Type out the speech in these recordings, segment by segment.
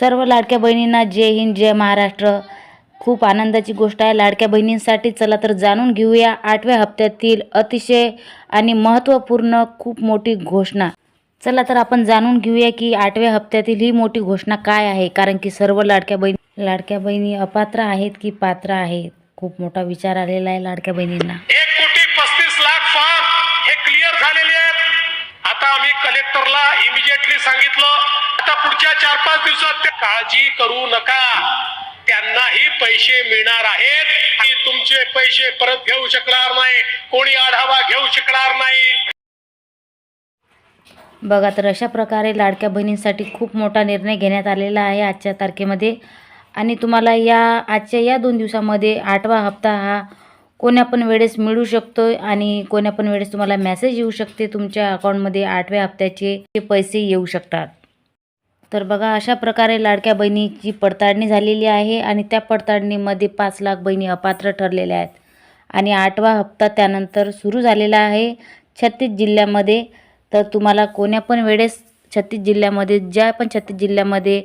सर्व लाडक्या बहिणींना जय हिंद जय महाराष्ट्र. खूप आनंदाची गोष्ट आहे. लाडक्या बहिणींसाठी चला तर जाणून घेऊया आठव्या हप्त्यातील अतिशय आणि महत्त्वपूर्ण खूप मोठी घोषणा. चला तर आपण जाणून घेऊया की आठव्या हप्त्यातील ही मोठी घोषणा काय आहे. कारण की सर्व लाडक्या बहिणी लाडक्या बहिणी अपात्र आहेत की पात्र आहेत? खूप मोठा विचार आलेला आहे लाडक्या बहिणींना. एक कोटी पस्तीस लाख फॉर्म हे क्लिअर झालेले आहेत. आता आम्ही कलेक्टरला इमिजिएटली सांगितलं आता पुढच्या चार पाच दिवसात ते काळजी करू नका. त्यांनाही पैसे मिळणार आहेत. आणि तुमचे पैसे परत घेऊ शकणार नाही. कोणी आढावा घेऊ शकणार नाही. बघा तर अशा प्रकारे लाडक्या बहिणींसाठी खूप मोठा निर्णय घेण्यात आलेला आहे आजच्या तारखेमध्ये. आणि तुम्हाला या आजच्या या दोन दिवसामध्ये आठवा हप्ता हा कोण्या पण वेळेस मिळू शकतो आणि कोण्या पण वेळेस तुम्हाला मेसेज येऊ शकते. तुमच्या अकाउंटमध्ये आठव्या हप्त्याचे ते पैसे येऊ शकतात. तर बघा अशा प्रकारे लाडक्या बहिणीची पडताळणी झालेली आहे आणि त्या पडताळणीमध्ये पाच लाख बहिणी अपात्र ठरलेल्या आहेत. आणि आठवा हप्ता त्यानंतर सुरू झालेला आहे छत्तीस जिल्ह्यामध्ये. तर तुम्हाला कोण्या पण वेळेस छत्तीस जिल्ह्यामध्ये ज्या पण छत्तीस जिल्ह्यामध्ये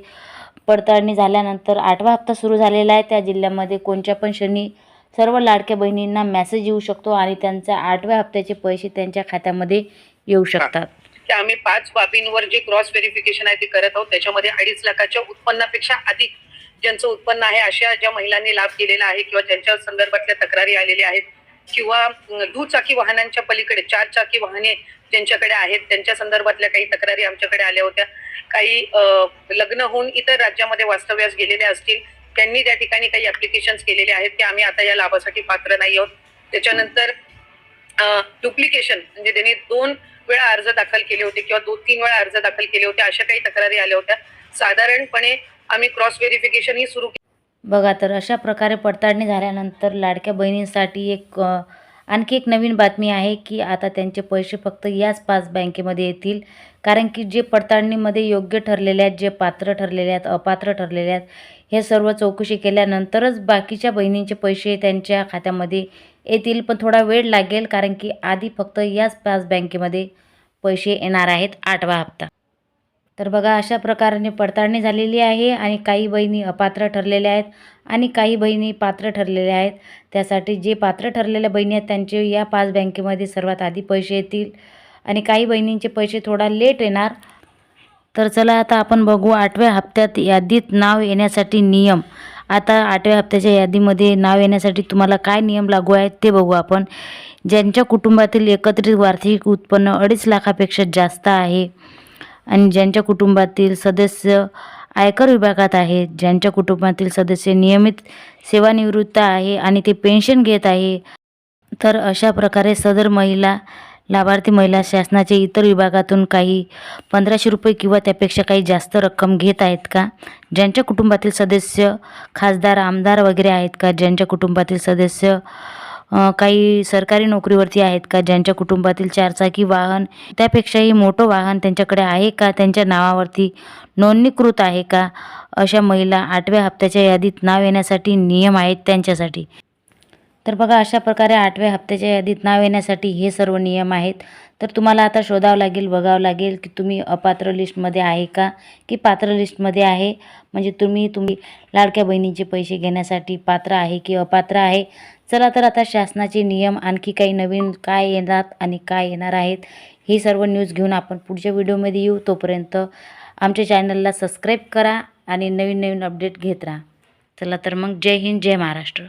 पडताळणी झाल्यानंतर आठवा हप्ता सुरू झालेला आहे त्या जिल्ह्यामध्ये कोणत्या पण क्षणी सर्व लाडक्या बहिणींना मॅसेज येऊ शकतो आणि त्यांचा आठव्या हप्त्याचे पैसे त्यांच्या खात्यामध्ये येऊ शकतात. की आम्ही पाच बाबींवर जे क्रॉस व्हेरिफिकेशन आहे ते करत आहोत त्याच्यामध्ये अडीच लाखाच्या उत्पन्नापेक्षा अधिक ज्यांचं उत्पन्न आहे अशा ज्या महिलांनी लाभ केलेला आहे किंवा ज्यांच्या संदर्भातल्या तक्रारी आलेल्या आहेत किंवा दुचाकी वाहनांच्या पलीकडे चार चाकी वाहने ज्यांच्याकडे आहेत त्यांच्या संदर्भातल्या काही तक्रारी आमच्याकडे आल्या होत्या. काही लग्न होऊन इतर राज्यामध्ये वास्तव्यास गेलेले असतील त्यांनी त्या ठिकाणी काही अप्लिकेशन केलेले आहेत की आम्ही आता या लाभासाठी पात्र नाही आहोत. त्याच्यानंतर डुप्लिकेशन म्हणजे त्यांनी दोन वेळा अर्ज दाखल केले होते किंवा दोन तीन वेळा अर्ज दाखल केले होते अशा काही तक्रारी आल्या होत्या. साधारणपणे आम्ही क्रॉस व्हेरिफिकेशन ही सुरू बघा तर अशा प्रकारे पडताळणी झाल्यानंतर लाडक्या बहिणींसाठी एक आणखी एक नवीन बातमी आहे की आता त्यांचे पैसे फक्त याच पाच बँकेमध्ये येतील. कारण की जे पडताळणीमध्ये योग्य ठरलेले आहेत जे पात्र ठरलेले आहेत अपात्र ठरलेले आहेत हे सर्व चौकशी केल्यानंतरच बाकीच्या बहिणींचे पैसे त्यांच्या खात्यामध्ये येतील पण थोडा वेळ लागेल कारण की आधी फक्त याच पाच बँकेमध्ये पैसे येणार आहेत आठवा हप्ता. तर बघा अशा प्रकाराने पडताळणी झालेली आहे आणि काही बहिणी अपात्र ठरलेल्या आहेत आणि काही बहिणी पात्र ठरलेल्या आहेत. त्यासाठी जे पात्र ठरलेल्या बहिणी आहेत त्यांचे या पाच बँकेमध्ये सर्वात आधी पैसे येतील आणि काही बहिणींचे पैसे थोडा लेट येणार. तर चला आता आपण बघू आठव्या हप्त्यात यादीत नाव येण्यासाठी नियम. आता आठव्या हप्त्याच्या यादीमध्ये नाव येण्यासाठी तुम्हाला काय नियम लागू आहेत ते बघू आपण. ज्यांच्या कुटुंबातील एकत्रित वार्षिक उत्पन्न अडीच लाखापेक्षा जास्त आहे आणि ज्यांच्या कुटुंबातील सदस्य आयकर विभागात आहेत ज्यांच्या कुटुंबातील सदस्य नियमित सेवानिवृत्त आहे आणि ते पेन्शन घेत आहे तर अशा प्रकारे सदर महिला लाभार्थी महिला शासनाच्या इतर विभागातून काही पंधराशे रुपये किंवा त्यापेक्षा काही जास्त रक्कम घेत आहेत का? ज्यांच्या कुटुंबातील सदस्य खासदार आमदार वगैरे आहेत का? ज्यांच्या कुटुंबातील सदस्य काही सरकारी नोकरीवरती आहेत का? ज्यांच्या कुटुंबातील चारचाकी वाहन त्यापेक्षाही मोठं वाहन त्यांच्याकडे आहे का? त्यांच्या नावावरती नोंदणीकृत आहे का? अशा महिला आठव्या हप्त्याच्या यादीत नाव येण्यासाठी नियम आहेत त्यांच्यासाठी. तर बघा अशा प्रकारे आठव्या हप्त्याच्या यादीत नाव येण्यासाठी हे सर्व नियम आहेत. तर तुम्हाला आता शोधावं लागेल बघावं लागेल की तुम्ही अपात्र लिस्टमध्ये आहे का? की पात्र लिस्टमध्ये आहे? म्हणजे तुम्ही तुम्ही लाडक्या बहिणीचे पैसे घेण्यासाठी पात्र आहे की अपात्र आहे? चला तर आता शासनाचे नियम आणखी काही नवीन काय येणार आणि काय येणार आहेत ही सर्व न्यूज घेऊन आपण पुढच्या व्हिडिओमध्ये येऊ. तोपर्यंत आमच्या चॅनलला सबस्क्राईब करा आणि नवीन नवीन अपडेट घेत राहा. चला तर मग जय हिंद जय महाराष्ट्र.